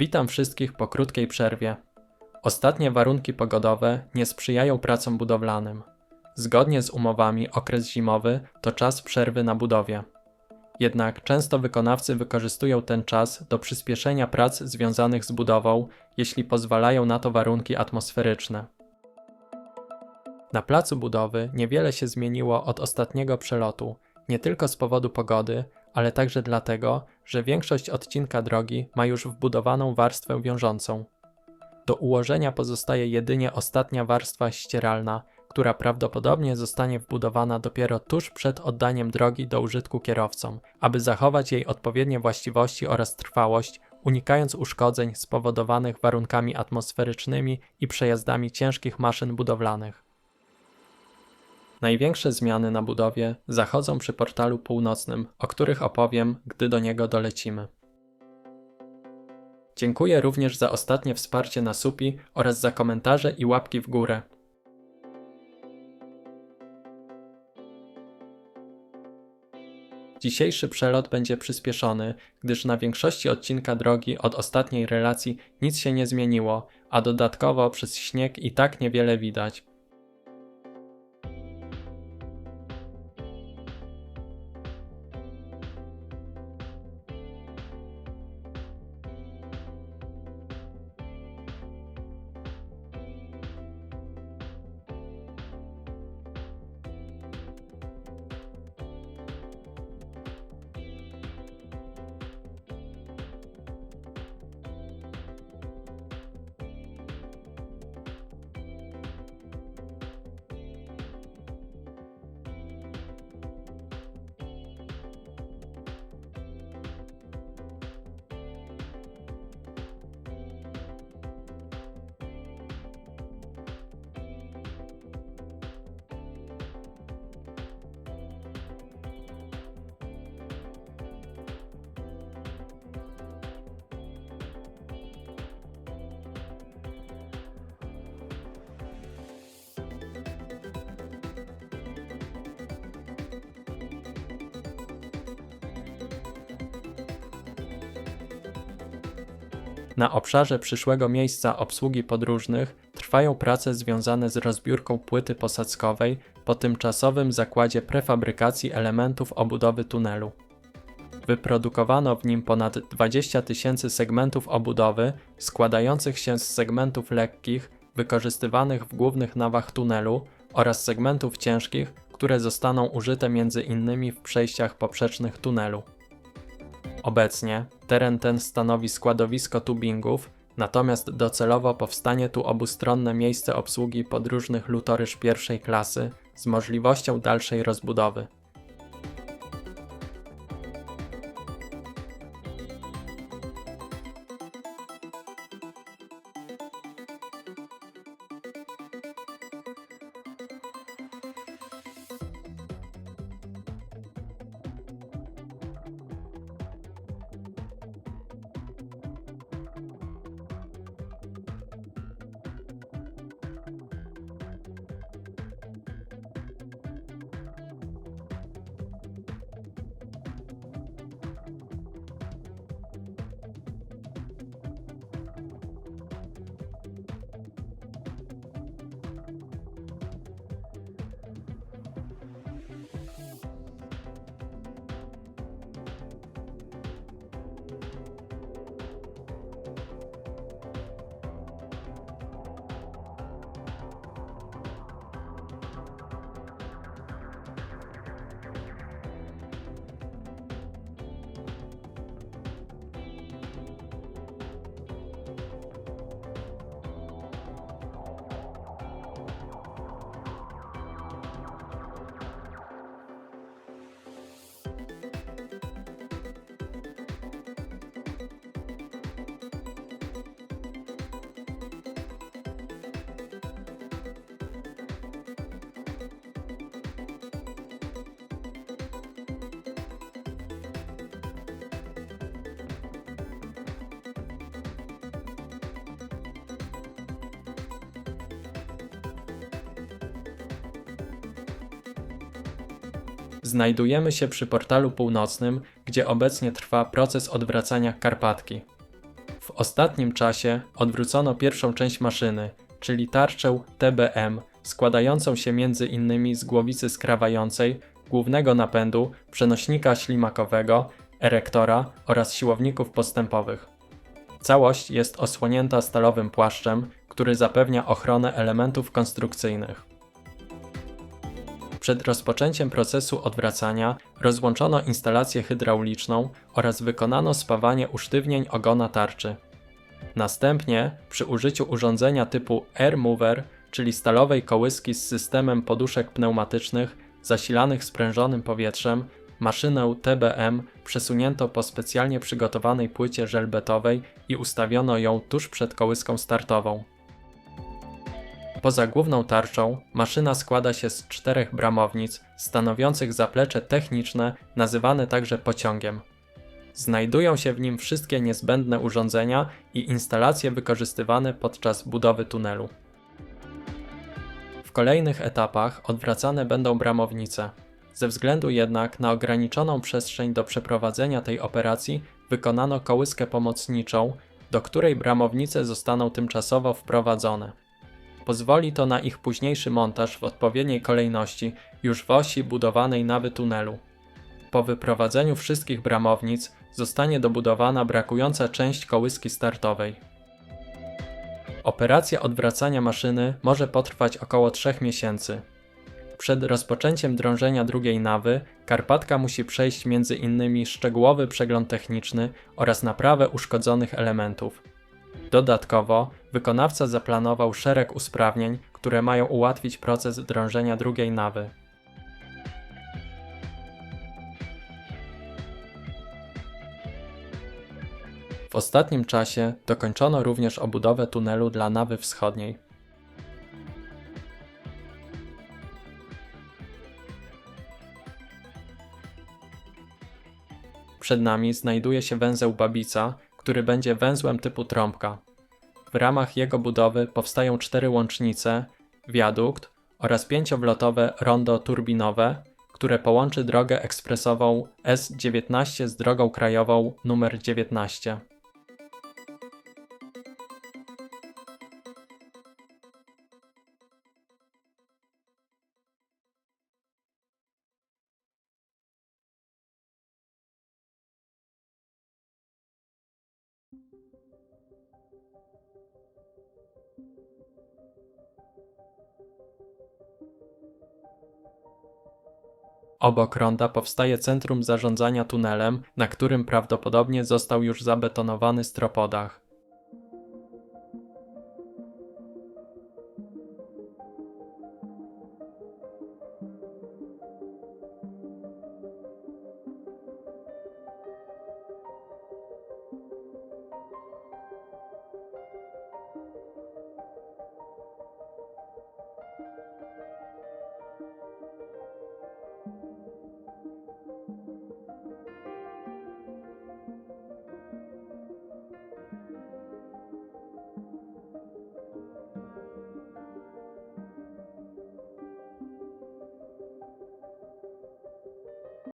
Witam wszystkich po krótkiej przerwie. Ostatnie warunki pogodowe nie sprzyjają pracom budowlanym. Zgodnie z umowami okres zimowy to czas przerwy na budowie. Jednak często wykonawcy wykorzystują ten czas do przyspieszenia prac związanych z budową, jeśli pozwalają na to warunki atmosferyczne. Na placu budowy niewiele się zmieniło od ostatniego przelotu, nie tylko z powodu pogody, ale także dlatego, że większość odcinka drogi ma już wbudowaną warstwę wiążącą. Do ułożenia pozostaje jedynie ostatnia warstwa ścieralna, która prawdopodobnie zostanie wbudowana dopiero tuż przed oddaniem drogi do użytku kierowcom, aby zachować jej odpowiednie właściwości oraz trwałość, unikając uszkodzeń spowodowanych warunkami atmosferycznymi i przejazdami ciężkich maszyn budowlanych. Największe zmiany na budowie zachodzą przy portalu północnym, o których opowiem, gdy do niego dolecimy. Dziękuję również za ostatnie wsparcie na Supi oraz za komentarze i łapki w górę. Dzisiejszy przelot będzie przyspieszony, gdyż na większości odcinka drogi od ostatniej relacji nic się nie zmieniło, a dodatkowo przez śnieg i tak niewiele widać. Na obszarze przyszłego miejsca obsługi podróżnych trwają prace związane z rozbiórką płyty posadzkowej po tymczasowym zakładzie prefabrykacji elementów obudowy tunelu. Wyprodukowano w nim ponad 20 tysięcy segmentów obudowy składających się z segmentów lekkich wykorzystywanych w głównych nawach tunelu oraz segmentów ciężkich, które zostaną użyte między innymi w przejściach poprzecznych tunelu. Obecnie teren ten stanowi składowisko tubingów, natomiast docelowo powstanie tu obustronne miejsce obsługi podróżnych lutoryż pierwszej klasy z możliwością dalszej rozbudowy. Znajdujemy się przy portalu północnym, gdzie obecnie trwa proces odwracania Karpatki. W ostatnim czasie odwrócono pierwszą część maszyny, czyli tarczę TBM, składającą się między innymi z głowicy skrawającej, głównego napędu, przenośnika ślimakowego, erektora oraz siłowników postępowych. Całość jest osłonięta stalowym płaszczem, który zapewnia ochronę elementów konstrukcyjnych. Przed rozpoczęciem procesu odwracania rozłączono instalację hydrauliczną oraz wykonano spawanie usztywnień ogona tarczy. Następnie, przy użyciu urządzenia typu Air Mover, czyli stalowej kołyski z systemem poduszek pneumatycznych zasilanych sprężonym powietrzem, maszynę TBM przesunięto po specjalnie przygotowanej płycie żelbetowej i ustawiono ją tuż przed kołyską startową. Poza główną tarczą maszyna składa się z czterech bramownic stanowiących zaplecze techniczne nazywane także pociągiem. Znajdują się w nim wszystkie niezbędne urządzenia i instalacje wykorzystywane podczas budowy tunelu. W kolejnych etapach odwracane będą bramownice. Ze względu jednak na ograniczoną przestrzeń do przeprowadzenia tej operacji wykonano kołyskę pomocniczą, do której bramownice zostaną tymczasowo wprowadzone. Pozwoli to na ich późniejszy montaż w odpowiedniej kolejności już w osi budowanej nawy tunelu. Po wyprowadzeniu wszystkich bramownic zostanie dobudowana brakująca część kołyski startowej. Operacja odwracania maszyny może potrwać około 3 miesięcy. Przed rozpoczęciem drążenia drugiej nawy Karpatka musi przejść między innymi szczegółowy przegląd techniczny oraz naprawę uszkodzonych elementów. Dodatkowo wykonawca zaplanował szereg usprawnień, które mają ułatwić proces drążenia drugiej nawy. W ostatnim czasie dokończono również obudowę tunelu dla nawy wschodniej. Przed nami znajduje się węzeł Babica, który będzie węzłem typu trąbka. W ramach jego budowy powstają cztery łącznice, wiadukt oraz pięciowlotowe rondo turbinowe, które połączy drogę ekspresową S19 z drogą krajową nr 19. Obok ronda powstaje centrum zarządzania tunelem, na którym prawdopodobnie został już zabetonowany stropodach.